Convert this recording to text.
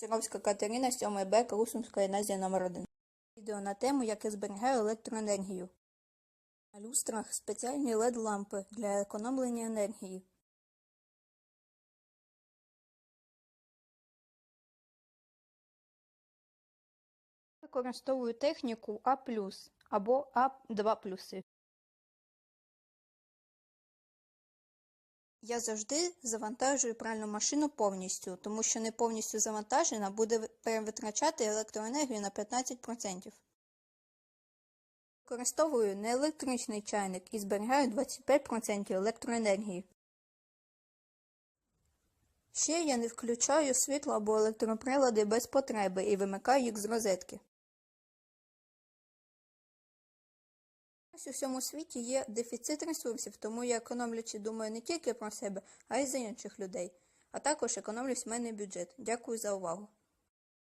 Ціровська Катерина, 7 Б, Крусунська гімназія номер 1 Відео на тему, як я зберігаю електроенергію. На люстрах спеціальні LED-лампи для економлення енергії. Використовую техніку А+, або А2+. Я завжди завантажую пральну машину повністю, тому що не повністю завантажена буде перевитрачати електроенергію на 15%. Використовую неелектричний чайник і зберігаю 25% електроенергії. Ще я не включаю світло або електроприлади без потреби і вимикаю їх з розетки. Ось у всьому світі є дефіцит ресурсів, тому я економлячи думаю не тільки про себе, а й за інших людей, а також економлюсь в мене бюджет. Дякую за увагу.